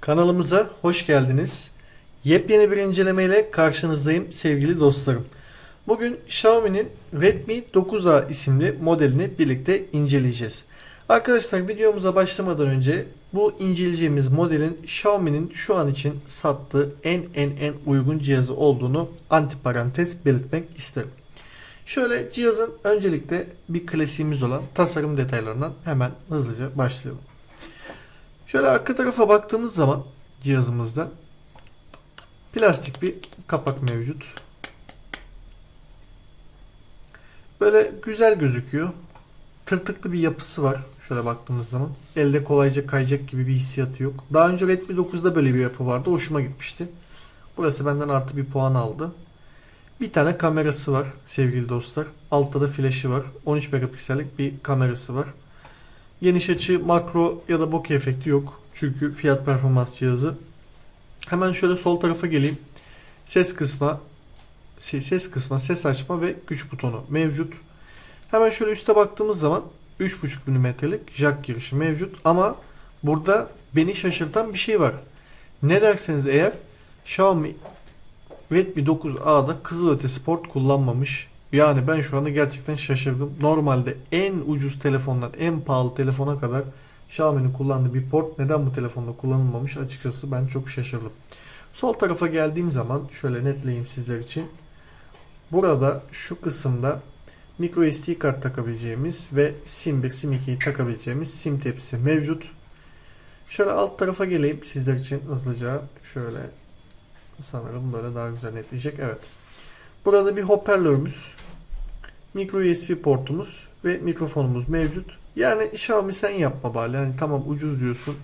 Kanalımıza hoş geldiniz. Yepyeni bir incelemeyle karşınızdayım sevgili dostlarım. Bugün Xiaomi'nin Redmi 9A isimli modelini birlikte inceleyeceğiz. Arkadaşlar videomuza başlamadan önce bu inceleyeceğimiz modelin Xiaomi'nin şu an için sattığı en en en uygun cihazı olduğunu antiparantez belirtmek isterim. Şöyle cihazın öncelikle bir klasiğimiz olan tasarım detaylarından hemen hızlıca başlayalım. Şöyle arka tarafa baktığımız zaman cihazımızda plastik bir kapak mevcut. Böyle güzel gözüküyor. Tırtıklı bir yapısı var. Şöyle baktığımız zaman. Elde kolayca kayacak gibi bir hissiyatı yok. Daha önce Redmi 9'da böyle bir yapı vardı. Hoşuma gitmişti. Burası benden artı bir puan aldı. Bir tane kamerası var sevgili dostlar. Altta da flaşı var. 13 megapiksellik bir kamerası var. Geniş açı, makro ya da bokeh efekti yok. Çünkü fiyat performans cihazı. Hemen şöyle sol tarafa geleyim. Ses kısma, ses kısma, ses açma ve güç butonu mevcut. Hemen şöyle üste baktığımız zaman 3.5 mm'lik jack girişi mevcut ama burada beni şaşırtan bir şey var. Ne derseniz eğer Xiaomi Redmi 9A'da kızılötesi port kullanmamış. Yani ben şu anda gerçekten şaşırdım. Normalde en ucuz telefondan en pahalı telefona kadar Xiaomi'nin kullandığı bir port neden bu telefonda kullanılmamış açıkçası ben çok şaşırdım. Sol tarafa geldiğim zaman şöyle netleyeyim sizler için. Burada şu kısımda micro SD kart takabileceğimiz ve sim 1 sim 2'yi takabileceğimiz sim tepsi mevcut. Şöyle alt tarafa geleyim sizler için hızlıca şöyle sanırım böyle daha güzel netleyecek. Evet. Burada bir hoparlörümüz, micro USB portumuz ve mikrofonumuz mevcut. Yani Xiaomi sen yapma bari. Yani tamam ucuz diyorsun.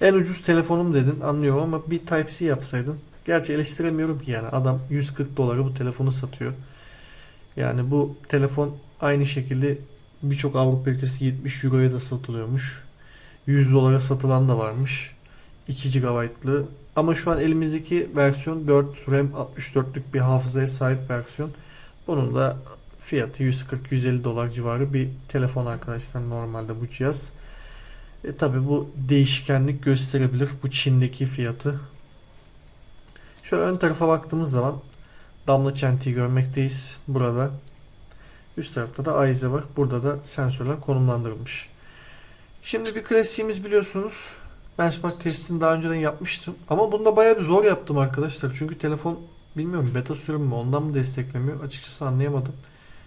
En ucuz telefonum dedin anlıyorum ama bir Type-C yapsaydın. Gerçi eleştiremiyorum ki yani adam 140 dolara bu telefonu satıyor. Yani bu telefon aynı şekilde birçok Avrupa ülkesi 70 Euro'ya da satılıyormuş. 100 dolara satılan da varmış. 2 GB'lı ama şu an elimizdeki versiyon 4 RAM 64'lük bir hafızaya sahip versiyon. Bunun da fiyatı 140-150 dolar civarı bir telefon arkadaşlar normalde bu cihaz. E tabi bu değişkenlik gösterebilir bu Çin'deki fiyatı. Şöyle ön tarafa baktığımız zaman damla çentiyi görmekteyiz. Burada üst tarafta da ayize var. Burada da sensörler konumlandırılmış. Şimdi bir klasiğimiz biliyorsunuz benchmark testini daha önceden yapmıştım. Ama bunda bayağı bir zor yaptım arkadaşlar. Çünkü telefon bilmiyorum beta sürüm mü ondan mı desteklemiyor. Açıkçası anlayamadım.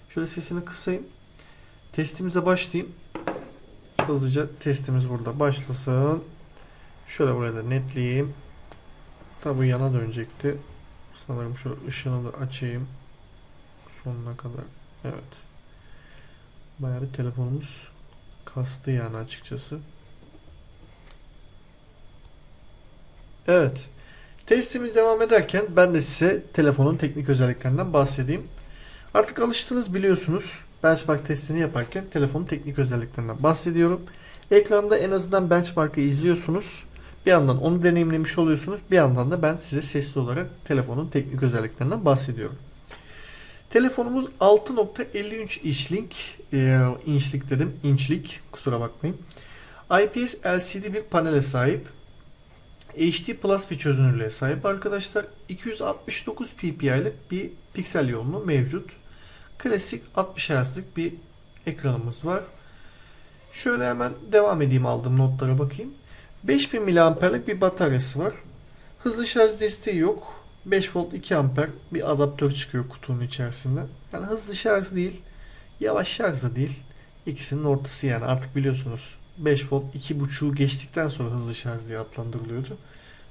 Şöyle sesini kısayım. Testimize başlayayım. Hızlıca testimiz burada başlasın. Şöyle buraya da netleyeyim. Tabi yana dönecekti. Sanırım şu ışığını da açayım. Sonuna kadar. Evet. Bayağı bir telefonumuz kastı yani açıkçası. Evet. Testimiz devam ederken ben de size telefonun teknik özelliklerinden bahsedeyim. Artık alıştınız biliyorsunuz. Benchmark testini yaparken telefonun teknik özelliklerinden bahsediyorum. Ekranda en azından benchmark'ı izliyorsunuz. Bir yandan onu deneyimlemiş oluyorsunuz. Bir yandan da ben size sesli olarak telefonun teknik özelliklerinden bahsediyorum. Telefonumuz 6.53 inçlik, e, inçlik dedim, inçlik kusura bakmayın. IPS LCD bir panele sahip. HD Plus bir çözünürlüğe sahip arkadaşlar. 269 ppi'lik bir piksel yoğunluğu mevcut. Klasik 60 Hz'lik bir ekranımız var. Şöyle hemen devam edeyim aldığım notlara bakayım. 5000 mAh'lik bir bataryası var. Hızlı şarj desteği yok. 5 volt 2 amper bir adaptör çıkıyor kutunun içerisinde. Yani hızlı şarj değil, yavaş şarj da değil. İkisinin ortası yani artık biliyorsunuz 5 volt 2.5'u geçtikten sonra hızlı şarj diye adlandırılıyordu.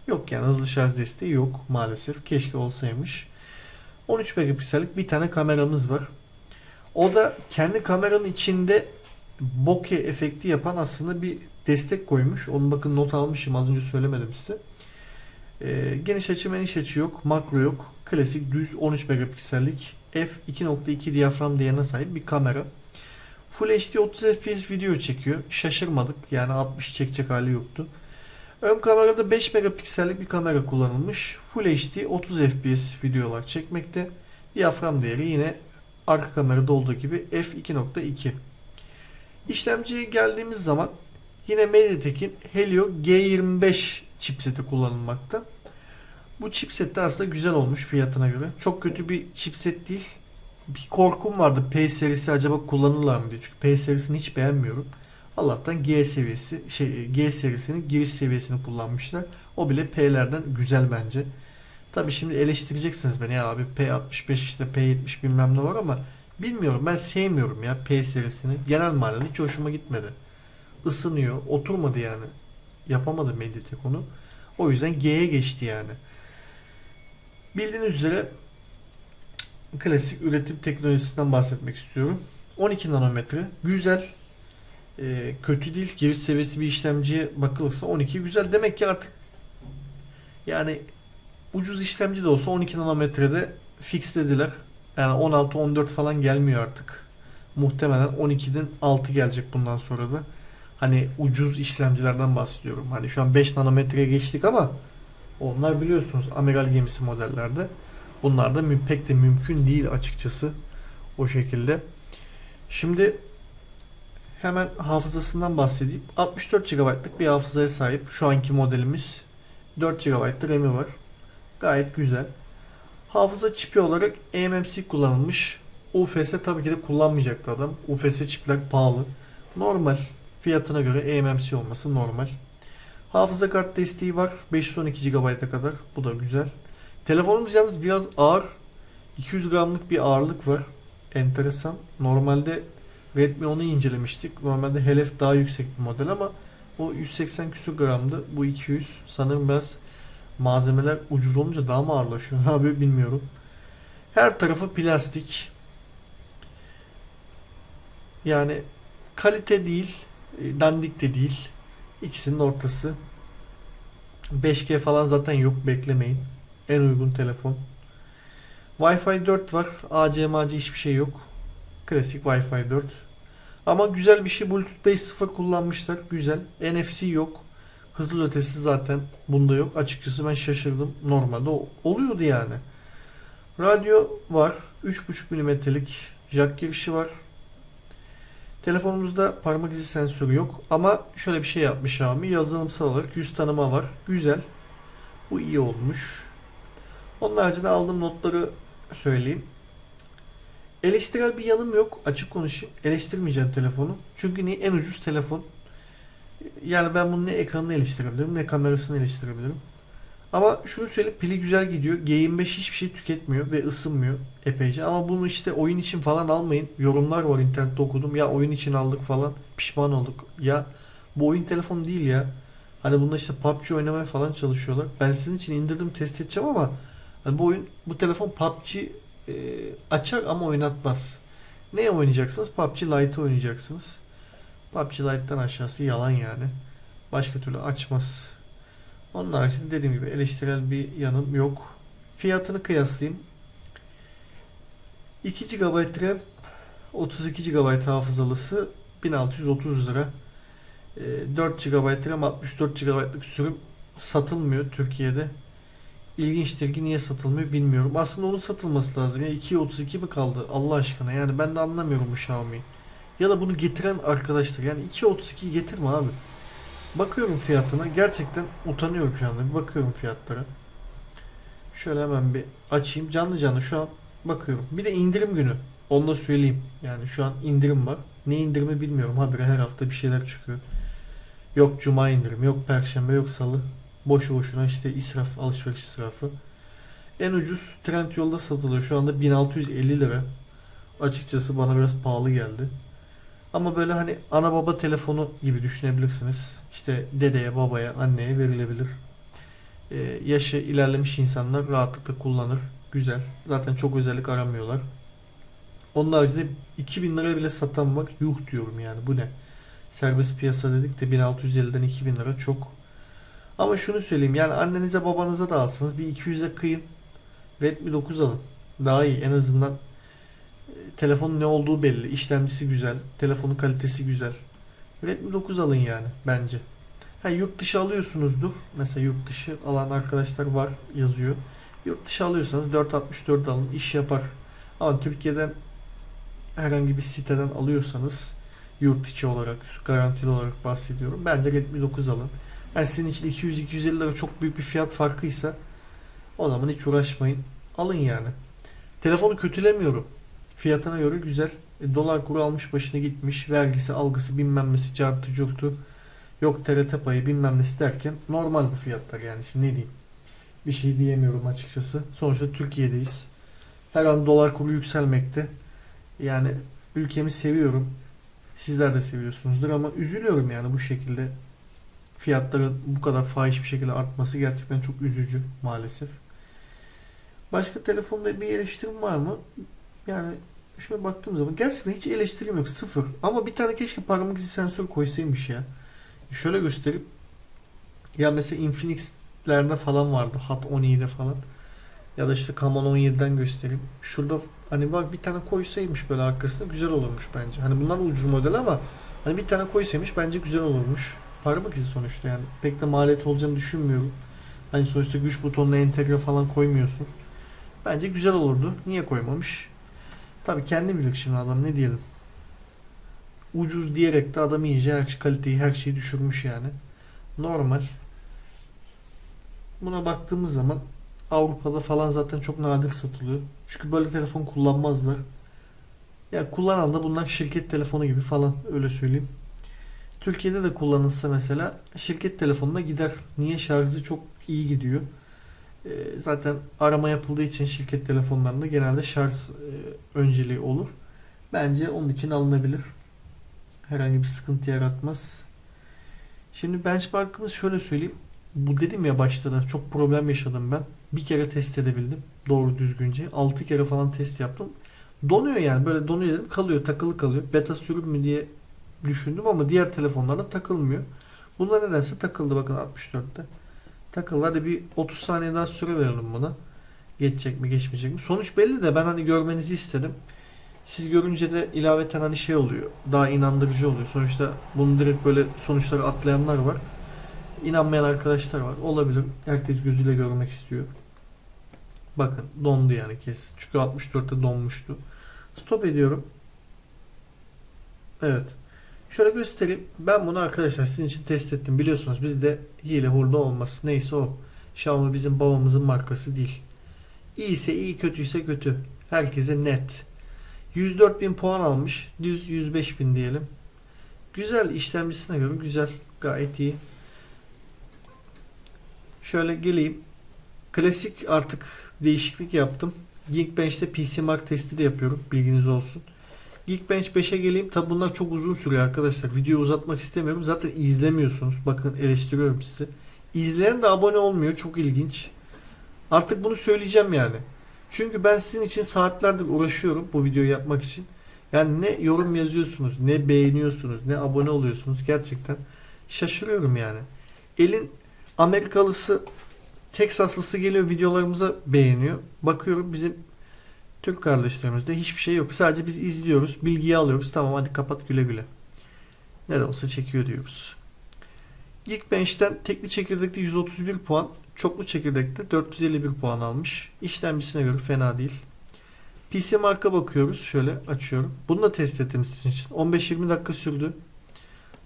Yok yani hızlı şarj desteği yok maalesef. Keşke olsaymış. 13 megapiksellik bir tane kameramız var. O da kendi kameranın içinde bokeh efekti yapan aslında bir destek koymuş. Onu bakın not almışım az önce söylemedim size. Ee, geniş açı geniş açı yok. Makro yok. Klasik düz 13 megapiksellik f2.2 diyafram değerine sahip bir kamera. Full HD 30 FPS video çekiyor. Şaşırmadık. Yani 60 çekecek hali yoktu. Ön kamerada 5 megapiksellik bir kamera kullanılmış. Full HD 30 FPS videolar İşlemciye geldiğimiz zaman yine MediaTek'in Helio G25 chipseti kullanılmakta. Bu chipset de aslında güzel olmuş fiyatına göre. Çok kötü bir chipset değil. Bir korkum vardı P serisi acaba kullanırlar mı diye. Çünkü P serisini hiç beğenmiyorum. Allah'tan G seviyesi şey G serisinin giriş seviyesini kullanmışlar. O bile P'lerden güzel bence. Tabi şimdi eleştireceksiniz beni ya abi P65 işte P70 bilmem ne var ama bilmiyorum ben sevmiyorum ya P serisini. Genel manada hiç hoşuma gitmedi. Isınıyor, oturmadı yani. Yapamadı Mediatek onu. O yüzden G'ye geçti yani. Bildiğiniz üzere klasik üretim teknolojisinden bahsetmek istiyorum. 12 nanometre güzel e, kötü değil. Giriş seviyesi bir işlemciye bakılırsa 12 güzel. Demek ki artık yani ucuz işlemci de olsa 12 nanometrede fixlediler. Yani 16-14 falan gelmiyor artık. Muhtemelen 12'den 6 gelecek bundan sonra da. Hani ucuz işlemcilerden bahsediyorum. Hani şu an 5 nanometreye geçtik ama onlar biliyorsunuz amiral gemisi modellerde. Bunlar da pek de mümkün değil açıkçası o şekilde. Şimdi hemen hafızasından bahsedeyim. 64 GB'lık bir hafızaya sahip şu anki modelimiz. 4 GB RAM'i var. Gayet güzel. Hafıza çipi olarak eMMC kullanılmış. UFS tabii ki de kullanmayacaktı adam. UFS çipler pahalı. Normal. Fiyatına göre eMMC olması normal. Hafıza kart desteği var. 512 GB'a kadar. Bu da güzel. Telefonumuz yalnız biraz ağır. 200 gramlık bir ağırlık var. Enteresan. Normalde Redmi 10'u incelemiştik. Normalde HLF daha yüksek bir model ama o 180 küsur gramdı. Bu 200. Sanırım biraz malzemeler ucuz olunca daha mı ağırlaşıyor abi bilmiyorum. Her tarafı plastik. Yani kalite değil, e, dandik de değil. İkisinin ortası. 5G falan zaten yok beklemeyin. En uygun telefon. Wi-Fi 4 var. AC mac hiçbir şey yok. Klasik Wi-Fi 4. Ama güzel bir şey Bluetooth 5.0 kullanmışlar. Güzel. NFC yok. Hızlı ötesi zaten bunda yok. Açıkçası ben şaşırdım. Normalde oluyordu yani. Radyo var. 3.5 mm'lik jack girişi var. Telefonumuzda parmak izi sensörü yok. Ama şöyle bir şey yapmış Xiaomi. Yazılımsal olarak yüz tanıma var. Güzel. Bu iyi olmuş. Onun haricinde aldığım notları söyleyeyim. Eleştirel bir yanım yok. Açık konuşayım. Eleştirmeyeceğim telefonu. Çünkü ne en ucuz telefon. Yani ben bunun ne ekranını eleştirebilirim ne kamerasını eleştirebilirim. Ama şunu söyleyeyim pili güzel gidiyor. G25 hiçbir şey tüketmiyor ve ısınmıyor epeyce. Ama bunu işte oyun için falan almayın. Yorumlar var internette okudum. Ya oyun için aldık falan. Pişman olduk. Ya bu oyun telefonu değil ya. Hani bunda işte PUBG oynamaya falan çalışıyorlar. Ben sizin için indirdim test edeceğim ama hani bu oyun bu telefon PUBG e, açar ama oynatmaz. Ne oynayacaksınız? PUBG Lite oynayacaksınız. PUBG Lite'dan aşağısı yalan yani. Başka türlü açmaz. Onun haricinde dediğim gibi eleştirel bir yanım yok. Fiyatını kıyaslayayım. 2 GB RAM 32 GB hafızalısı 1630 lira. Ee, 4 GB RAM 64 GB'lık sürüm satılmıyor Türkiye'de. İlginçtir ki niye satılmıyor bilmiyorum. Aslında onun satılması lazım. Ya 2'ye 32 mi kaldı Allah aşkına? Yani ben de anlamıyorum bu Xiaomi'yi. Ya da bunu getiren arkadaşlar. Yani 2.32 getirme abi. Bakıyorum fiyatına. Gerçekten utanıyorum şu anda. Bir bakıyorum fiyatlara. Şöyle hemen bir açayım. Canlı canlı şu an bakıyorum. Bir de indirim günü. Onu da söyleyeyim. Yani şu an indirim var. Ne indirimi bilmiyorum. Habire her hafta bir şeyler çıkıyor. Yok cuma indirim, yok perşembe, yok salı. Boşu boşuna işte israf, alışveriş israfı. En ucuz Trendyol'da satılıyor. Şu anda 1650 lira. Açıkçası bana biraz pahalı geldi. Ama böyle hani ana baba telefonu gibi düşünebilirsiniz. İşte dedeye, babaya, anneye verilebilir. Ee, yaşı ilerlemiş insanlar rahatlıkla kullanır. Güzel. Zaten çok özellik aramıyorlar. Onun haricinde 2000 lira bile satan var. Yuh diyorum yani bu ne? Serbest piyasa dedik de 1650'den 2000 lira çok. Ama şunu söyleyeyim yani annenize babanıza da alsanız bir 200'e kıyın. Redmi 9 alın. Daha iyi en azından telefonun ne olduğu belli. İşlemcisi güzel. Telefonun kalitesi güzel. Redmi 9 alın yani bence. Ha yurt dışı alıyorsunuzdur. Mesela yurt dışı alan arkadaşlar var yazıyor. Yurt dışı alıyorsanız 464 alın. iş yapar. Ama Türkiye'den herhangi bir siteden alıyorsanız Yurt içi olarak, garantili olarak bahsediyorum. Bence Redmi 9 alın. Yani sizin için 200-250 lira çok büyük bir fiyat farkıysa o zaman hiç uğraşmayın. Alın yani. Telefonu kötülemiyorum. Fiyatına göre güzel. E, dolar kuru almış başına gitmiş. Vergisi, algısı bilmem nesi çarptı curtu. Yok TRT payı bilmem nesi derken normal bu fiyatlar yani. Şimdi ne diyeyim? Bir şey diyemiyorum açıkçası. Sonuçta Türkiye'deyiz. Her an dolar kuru yükselmekte. Yani ülkemi seviyorum. Sizler de seviyorsunuzdur ama üzülüyorum yani bu şekilde fiyatların bu kadar fahiş bir şekilde artması gerçekten çok üzücü maalesef. Başka telefonda bir eleştirim var mı? Yani şöyle baktığım zaman gerçekten hiç eleştirim yok. Sıfır. Ama bir tane keşke parmak izi sensör koysaymış ya. Şöyle göstereyim. Ya mesela Infinix'lerde falan vardı. Hat 17'de falan. Ya da işte Camon 17'den göstereyim. Şurada hani bak bir tane koysaymış böyle arkasında güzel olurmuş bence. Hani bunlar ucuz model ama hani bir tane koysaymış bence güzel olurmuş. Parmak izi sonuçta yani. Pek de maliyet olacağını düşünmüyorum. Hani sonuçta güç butonuna entegre falan koymuyorsun. Bence güzel olurdu. Niye koymamış? Tabii kendi bilir şimdi adam ne diyelim. Ucuz diyerek de adam iyice her kaliteyi her şeyi düşürmüş yani. Normal. Buna baktığımız zaman Avrupa'da falan zaten çok nadir satılıyor. Çünkü böyle telefon kullanmazlar. Ya kullanan da bunlar şirket telefonu gibi falan öyle söyleyeyim. Türkiye'de de kullanılsa mesela şirket telefonuna gider. Niye şarjı çok iyi gidiyor. Ee, zaten arama yapıldığı için şirket telefonlarında genelde şarj e, önceliği olur. Bence onun için alınabilir. Herhangi bir sıkıntı yaratmaz. Şimdi benchmark'ımız şöyle söyleyeyim. Bu dedim ya başta da çok problem yaşadım ben. Bir kere test edebildim. Doğru düzgünce. 6 kere falan test yaptım. Donuyor yani böyle donuyor dedim kalıyor takılı kalıyor. Beta sürüm mü diye düşündüm ama diğer telefonlarda takılmıyor. Bunda nedense takıldı bakın 64'te. Takıldı. Hadi bir 30 saniye daha süre verelim buna. Geçecek mi geçmeyecek mi? Sonuç belli de ben hani görmenizi istedim. Siz görünce de ilaveten hani şey oluyor. Daha inandırıcı oluyor. Sonuçta bunu direkt böyle sonuçları atlayanlar var. İnanmayan arkadaşlar var. Olabilir. Herkes gözüyle görmek istiyor. Bakın dondu yani kes. Çünkü 64'te donmuştu. Stop ediyorum. Evet. Şöyle göstereyim. Ben bunu arkadaşlar sizin için test ettim. Biliyorsunuz bizde hile hurda olması neyse o. Xiaomi bizim babamızın markası değil. İyiyse iyi kötüyse kötü. Herkese net. 104.000 puan almış. Düz 105.000 diyelim. Güzel işlemcisine göre güzel. Gayet iyi. Şöyle geleyim. Klasik artık değişiklik yaptım. Geekbench'te PC Mark testi de yapıyorum. Bilginiz olsun. Geekbench 5'e geleyim. Tabi bunlar çok uzun sürüyor arkadaşlar. Videoyu uzatmak istemiyorum. Zaten izlemiyorsunuz. Bakın eleştiriyorum sizi. İzleyen de abone olmuyor. Çok ilginç. Artık bunu söyleyeceğim yani. Çünkü ben sizin için saatlerdir uğraşıyorum bu videoyu yapmak için. Yani ne yorum yazıyorsunuz, ne beğeniyorsunuz, ne abone oluyorsunuz. Gerçekten şaşırıyorum yani. Elin Amerikalısı, Teksaslısı geliyor videolarımıza beğeniyor. Bakıyorum bizim Türk kardeşlerimizde hiçbir şey yok. Sadece biz izliyoruz, bilgiyi alıyoruz. Tamam hadi kapat güle güle. Ne de olsa çekiyor diyoruz. Geekbench'ten tekli çekirdekte 131 puan, çoklu çekirdekte 451 puan almış. İşlemcisine göre fena değil. PC marka bakıyoruz. Şöyle açıyorum. Bunu da test ettim sizin için. 15-20 dakika sürdü.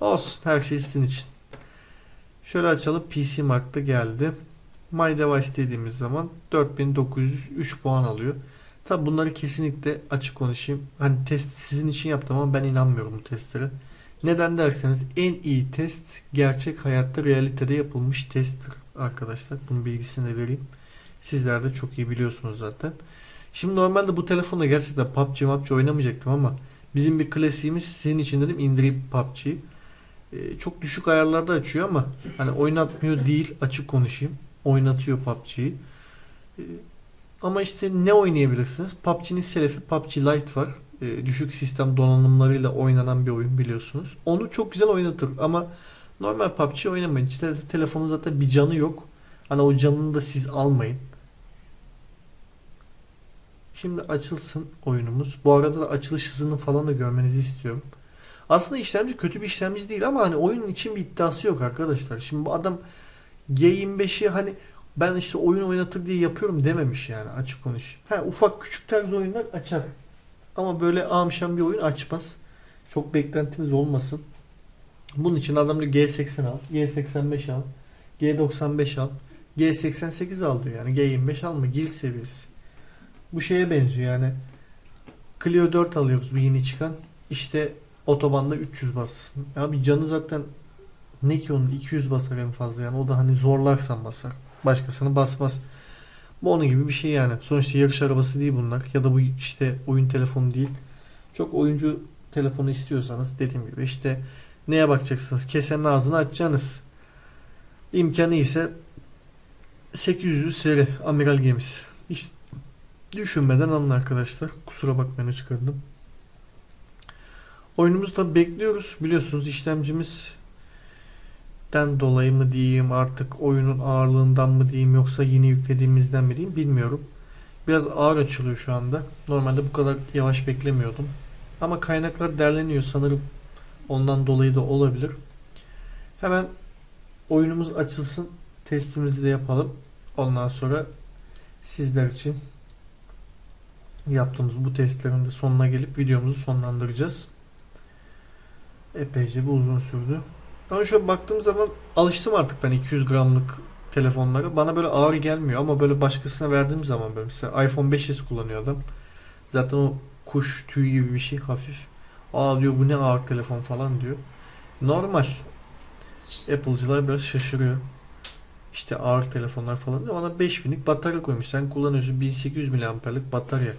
Olsun. Her şey sizin için. Şöyle açalım. PC markta geldi. My Device dediğimiz zaman 4903 puan alıyor. Tabi bunları kesinlikle açık konuşayım. Hani test sizin için yaptım ama ben inanmıyorum bu testlere. Neden derseniz en iyi test gerçek hayatta realitede yapılmış testtir arkadaşlar. Bunun bilgisini de vereyim. Sizler de çok iyi biliyorsunuz zaten. Şimdi normalde bu telefonda gerçekten PUBG PUBG oynamayacaktım ama bizim bir klasiğimiz sizin için dedim indireyim PUBG'yi. Ee, çok düşük ayarlarda açıyor ama hani oynatmıyor değil açık konuşayım. Oynatıyor PUBG'yi. Ee, ama işte ne oynayabilirsiniz? PUBG'nin selefi PUBG Lite var. Ee, düşük sistem donanımlarıyla oynanan bir oyun biliyorsunuz. Onu çok güzel oynatır ama normal PUBG oynamayın. İşte telefonun zaten bir canı yok. Hani o canını da siz almayın. Şimdi açılsın oyunumuz. Bu arada da açılış hızını falan da görmenizi istiyorum. Aslında işlemci kötü bir işlemci değil ama hani oyun için bir iddiası yok arkadaşlar. Şimdi bu adam G25'i hani ben işte oyun oynatır diye yapıyorum dememiş yani açık konuş. Ha ufak küçük tarz oyunlar açar. Ama böyle amşan bir oyun açmaz. Çok beklentiniz olmasın. Bunun için adam diyor G80 al, G85 al, G95 al, G88 al diyor. Yani G25 alma, gir seviyesi. Bu şeye benziyor yani. Clio 4 alıyoruz bu yeni çıkan. İşte otobanda 300 bas. Abi canı zaten ne ki onun 200 basar en fazla yani. O da hani zorlarsan basar. Başkasını basmaz. Bu onun gibi bir şey yani. Sonuçta yarış arabası değil bunlar. Ya da bu işte oyun telefonu değil. Çok oyuncu telefonu istiyorsanız dediğim gibi işte neye bakacaksınız? Kesenin ağzını açacaksınız. İmkanı ise 800 seri amiral gemisi. Hiç düşünmeden alın arkadaşlar. Kusura bakmayın çıkardım. Oyunumuzu da bekliyoruz. Biliyorsunuz işlemcimiz den dolayı mı diyeyim artık oyunun ağırlığından mı diyeyim yoksa yeni yüklediğimizden mi diyeyim bilmiyorum. Biraz ağır açılıyor şu anda. Normalde bu kadar yavaş beklemiyordum. Ama kaynaklar derleniyor sanırım. Ondan dolayı da olabilir. Hemen oyunumuz açılsın. Testimizi de yapalım. Ondan sonra sizler için yaptığımız bu testlerin de sonuna gelip videomuzu sonlandıracağız. Epeyce bir uzun sürdü. Ama şöyle baktığım zaman alıştım artık ben 200 gramlık telefonlara. Bana böyle ağır gelmiyor ama böyle başkasına verdiğim zaman böyle mesela iPhone 5s kullanıyor adam. Zaten o kuş tüyü gibi bir şey hafif. Aa diyor bu ne ağır telefon falan diyor. Normal. Apple'cılar biraz şaşırıyor. İşte ağır telefonlar falan diyor. Ona 5000'lik batarya koymuş. Sen kullanıyorsun 1800 mAh'lik batarya.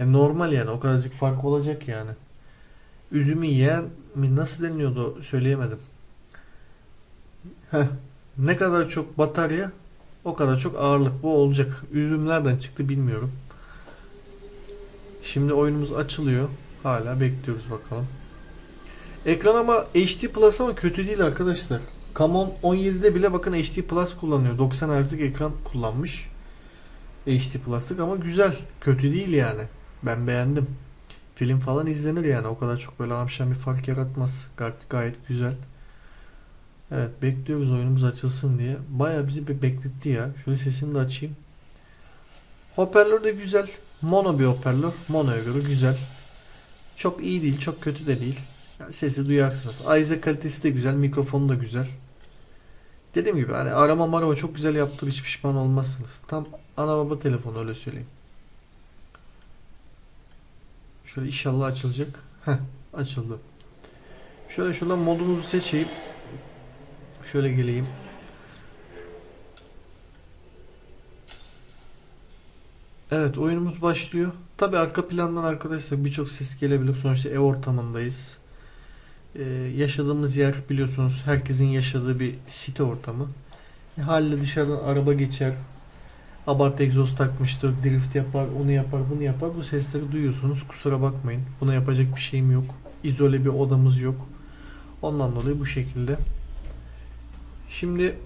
E normal yani o kadarcık fark olacak yani. Üzümü yiyen mi nasıl deniliyordu söyleyemedim. Ne kadar çok batarya o kadar çok ağırlık bu olacak. Üzüm nereden çıktı bilmiyorum. Şimdi oyunumuz açılıyor. Hala bekliyoruz bakalım. Ekran ama HD Plus ama kötü değil arkadaşlar. Camon 17'de bile bakın HD Plus kullanıyor. 90 Hz'lik ekran kullanmış. HD Plus'lık ama güzel. Kötü değil yani. Ben beğendim. Film falan izlenir yani. O kadar çok böyle amşan bir fark yaratmaz. Gayet, gayet güzel. Evet bekliyoruz oyunumuz açılsın diye. Baya bizi bir bekletti ya. Şöyle sesini de açayım. Hoparlör de güzel. Mono bir hoparlör. Mono'ya göre güzel. Çok iyi değil, çok kötü de değil. Yani sesi duyarsınız. Aize kalitesi de güzel, mikrofonu da güzel. Dediğim gibi hani arama marama çok güzel yaptır hiç pişman olmazsınız. Tam ana baba telefonu öyle söyleyeyim. Şöyle inşallah açılacak. Heh, açıldı. Şöyle şuradan modumuzu seçeyim. Şöyle geleyim. Evet oyunumuz başlıyor. Tabi arka plandan arkadaşlar birçok ses gelebilir. Sonuçta ev ortamındayız. Ee, yaşadığımız yer biliyorsunuz herkesin yaşadığı bir site ortamı. E, haliyle dışarıdan araba geçer. Abart egzoz takmıştır. Drift yapar, onu yapar, bunu yapar. Bu sesleri duyuyorsunuz. Kusura bakmayın. Buna yapacak bir şeyim yok. İzole bir odamız yok. Ondan dolayı bu şekilde. Şimdi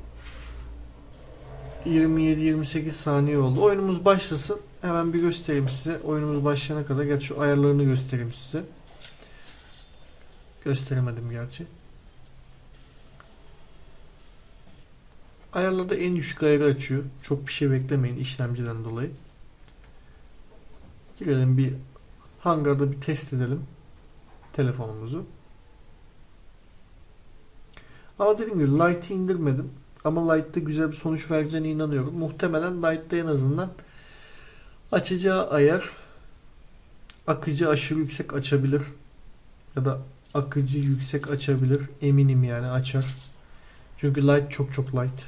27-28 saniye oldu. Oyunumuz başlasın. Hemen bir göstereyim size. Oyunumuz başlayana kadar geç şu ayarlarını göstereyim size. Gösteremedim gerçi. Ayarlarda en düşük ayarı açıyor. Çok bir şey beklemeyin işlemciden dolayı. Girelim bir hangarda bir test edelim telefonumuzu. Ama dediğim gibi Lite'ı indirmedim. Ama Lite'da güzel bir sonuç vereceğine inanıyorum. Muhtemelen Lite'da en azından açacağı ayar akıcı aşırı yüksek açabilir. Ya da akıcı yüksek açabilir. Eminim yani açar. Çünkü light çok çok light.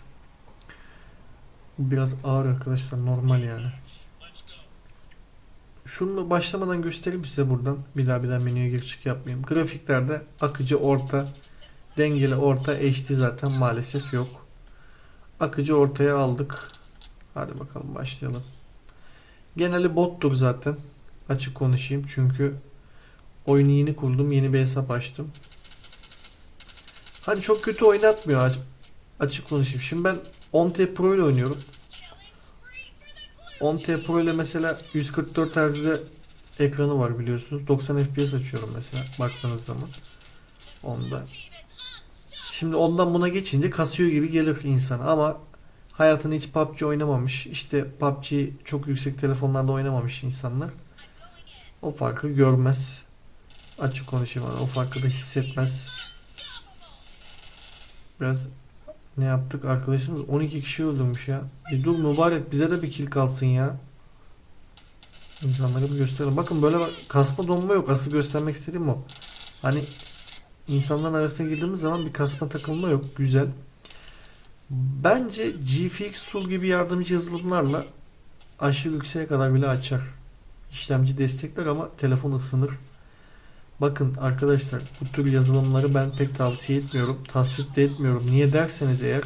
Biraz ağır arkadaşlar normal yani. Şunu başlamadan göstereyim size buradan. Bir daha bir daha menüye gir çık yapmayayım. Grafiklerde akıcı orta, dengeli orta HD zaten maalesef yok. Akıcı ortaya aldık. Hadi bakalım başlayalım. Geneli bottur zaten. Açık konuşayım çünkü oyunu yeni kurdum. Yeni bir hesap açtım. Hani çok kötü oynatmıyor aç- açık konuşayım. Şimdi ben 10T Pro ile oynuyorum. 10T Pro ile mesela 144 Hz'de ekranı var biliyorsunuz. 90 FPS açıyorum mesela baktığınız zaman. Onda. Şimdi ondan buna geçince kasıyor gibi gelir insan ama hayatını hiç PUBG oynamamış. işte PUBG çok yüksek telefonlarda oynamamış insanlar. O farkı görmez. Açık konuşayım o farkı da hissetmez. Biraz ne yaptık arkadaşımız 12 kişi öldürmüş ya. Bir dur mübarek bize de bir kill kalsın ya. İnsanlara bir gösterelim. Bakın böyle kasma donma yok. Asıl göstermek istediğim o. Hani insanların arasına girdiğimiz zaman bir kasma takılma yok. Güzel. Bence GFX Tool gibi yardımcı yazılımlarla aşırı yükseğe kadar bile açar. İşlemci destekler ama telefon ısınır. Bakın arkadaşlar bu tür yazılımları ben pek tavsiye etmiyorum. Tasvip de etmiyorum. Niye derseniz eğer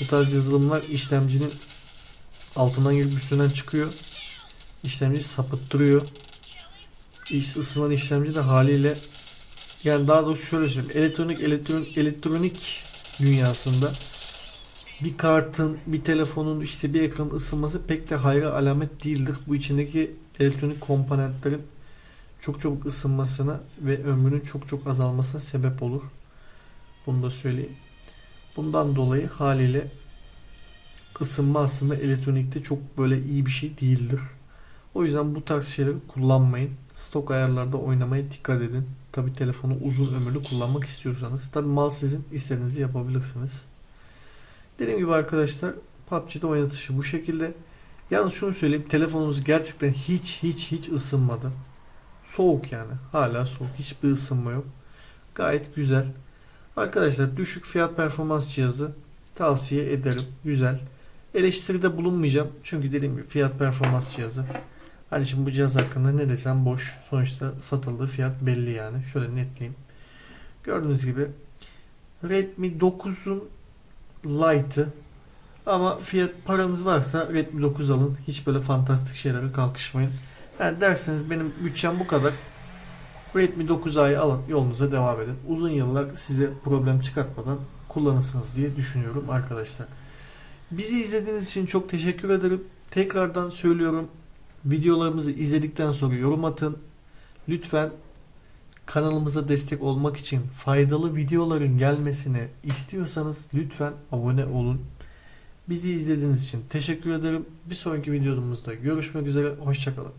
bu tarz yazılımlar işlemcinin altından girip üstünden çıkıyor. İşlemci sapıttırıyor. İş ısınan işlemci de haliyle yani daha doğrusu şöyle söyleyeyim. Elektronik elektronik elektronik dünyasında bir kartın, bir telefonun, işte bir ekranın ısınması pek de hayra alamet değildir. Bu içindeki elektronik komponentlerin çok çabuk ısınmasına ve ömrünün çok çok azalmasına sebep olur. Bunu da söyleyeyim. Bundan dolayı haliyle ısınma aslında elektronikte çok böyle iyi bir şey değildir. O yüzden bu tarz şeyleri kullanmayın. Stok ayarlarda oynamaya dikkat edin. Tabi telefonu uzun ömürlü kullanmak istiyorsanız. Tabi mal sizin istediğinizi yapabilirsiniz. Dediğim gibi arkadaşlar PUBG'de oynatışı bu şekilde. Yalnız şunu söyleyeyim. Telefonumuz gerçekten hiç hiç hiç ısınmadı. Soğuk yani. Hala soğuk. Hiçbir ısınma yok. Gayet güzel. Arkadaşlar düşük fiyat performans cihazı tavsiye ederim. Güzel. Eleştiride bulunmayacağım. Çünkü dediğim gibi fiyat performans cihazı. Hani şimdi bu cihaz hakkında ne desem boş. Sonuçta satıldığı fiyat belli yani. Şöyle netleyeyim. Gördüğünüz gibi Redmi 9'un Lite'ı ama fiyat paranız varsa Redmi 9 alın. Hiç böyle fantastik şeylere kalkışmayın. Yani derseniz benim bütçem bu kadar. Redmi 9A'yı alın yolunuza devam edin. Uzun yıllar size problem çıkartmadan kullanırsınız diye düşünüyorum arkadaşlar. Bizi izlediğiniz için çok teşekkür ederim. Tekrardan söylüyorum. Videolarımızı izledikten sonra yorum atın. Lütfen kanalımıza destek olmak için faydalı videoların gelmesini istiyorsanız lütfen abone olun. Bizi izlediğiniz için teşekkür ederim. Bir sonraki videomuzda görüşmek üzere. Hoşçakalın.